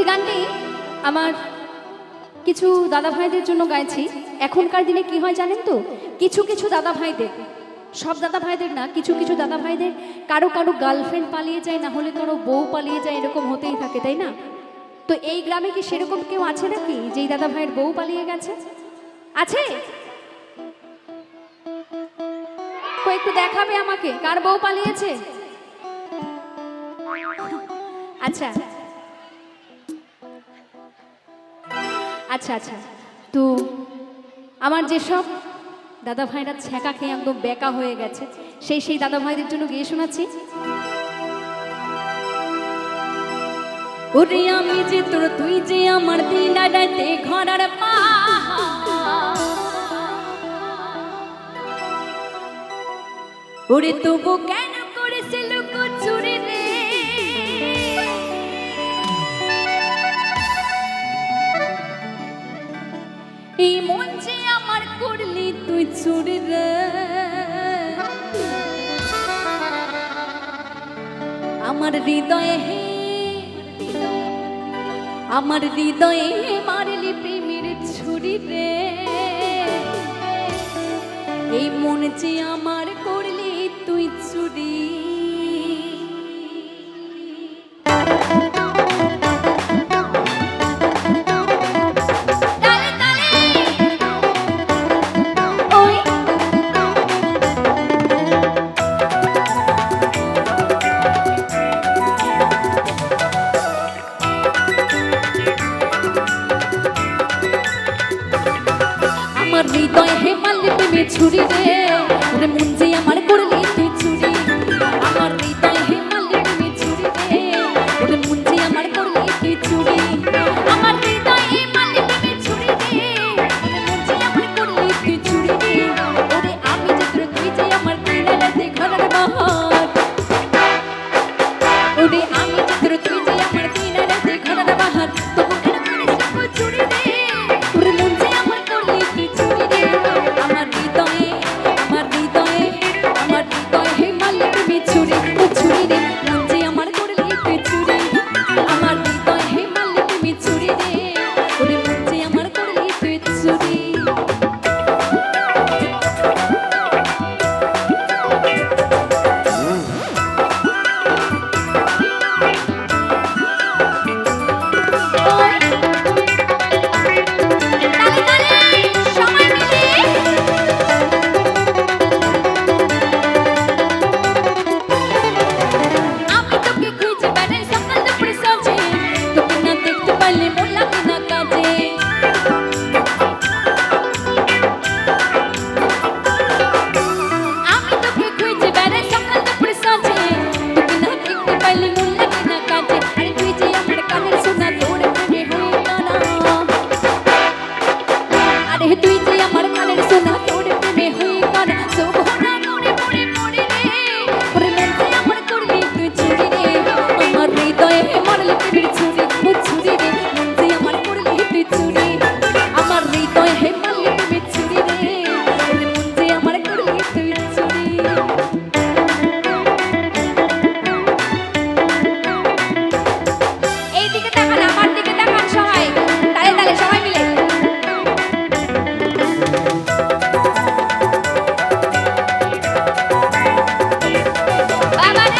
এই গানটি আমার কিছু দাদা ভাইদের জন্য গাইছি। এখনকার দিনে কি হয় জানেন তো? কিছু কিছু দাদা ভাইদের সব দাদা ভাইদের না, কিছু কিছু দাদা ভাইদের কারও কারও গার্লফ্রেন্ড পালিয়ে যায়, না হলে কারও বউ পালিয়ে যায়, এরকম হতেই থাকে, তাই না? তো এই গ্রামে কি সেরকম কেউ আছে নাকি, যেই দাদা ভাইয়ের বউ পালিয়ে গেছে? আছে? একটু দেখাবে আমাকে, কার বউ পালিয়েছে? আচ্ছা। আচ্ছা আচ্ছা। তো আমার যেসব দাদা ভাইরা ছ্যাঁকা খেয়ে একদম বেকা হয়ে গেছে, সেই সেই দাদা ভাইদের জন্য গিয়ে শোনাচ্ছি। ওরে আমি যে তোর তুই যে আমার দিন ঘরার ওরে তবু কেন এই মন যে আমার করলি তুই চুরি রে। আমার হৃদয়ে হে, আমার হৃদয়ে মারলি প্রেমের ছুরি রে। এই মন যে আমার ছুরি রে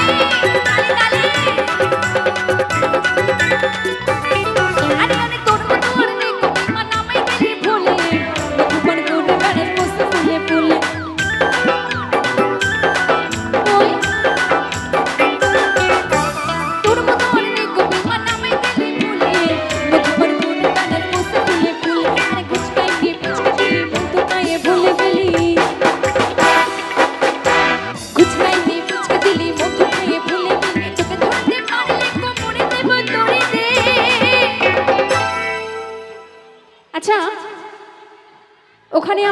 Música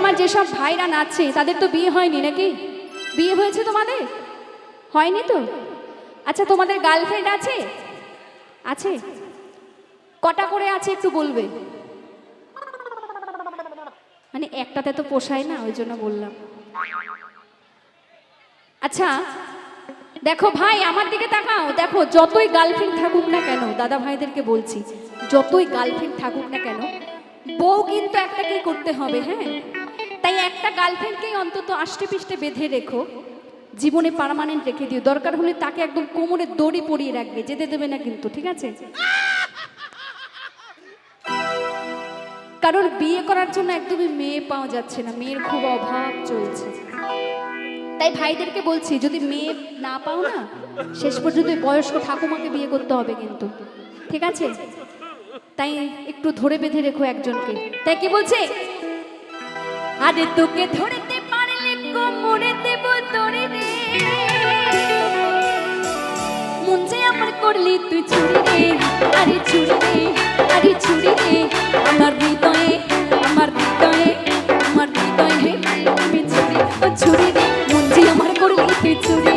আমার যেসব ভাইরা নাচছে, তাদের তো বিয়ে হয়নি নাকি? বিয়ে হয়েছে তোমাদের? হয়নি তো? আচ্ছা তোমাদের গার্লফ্রেন্ড আছে? আছে। কটা করে আছে একটু বলবে? মানে একটাতে তো পোষায় না, ওই জন্য বললাম। আচ্ছা দেখো ভাই, আমার দিকে তাকাও। দেখো, যতই গার্লফ্রেন্ড থাকুক না কেন, দাদা ভাইদেরকে বলছি, যতই গার্লফ্রেন্ড থাকুক না কেন বউ কিন্তু একটাকেই করতে হবে হ্যাঁ? তাই একটা গার্লফ্রেন্ডকেই অন্তত আষ্টে পিষ্টে বেঁধে রেখো, জীবনে পার্মানেন্ট রেখে দিও। দরকার হলে তাকে একদম কোমরে দড়ি পরিয়ে রাখবে, যেতে দেবে না কিন্তু, ঠিক আছে? কারণ বিয়ে করার জন্য একদমই মেয়ে পাওয়া যাচ্ছে না, মেয়ের খুব অভাব চলছে। তাই ভাইদেরকে বলছি, যদি মেয়ে না পাও না, শেষ পর্যন্ত বয়স্ক ঠাকুমাকে বিয়ে করতে হবে কিন্তু, ঠিক আছে? তাই একটু ধরে বেঁধে রেখো একজনকে। তাই কি বলছে? আরে তোকে ধরতে পারলে কোমরে দেব তোরে রে। মন যে আমার করলি তুই চুরি রে। আরে চুরি রে, আরে চুরি রে। আমার হৃদয়ে আমার হৃদয়ে আমার হৃদয়ে আমি চুরি ও চুরি রে, মন যে আমার করলি তুই চুরি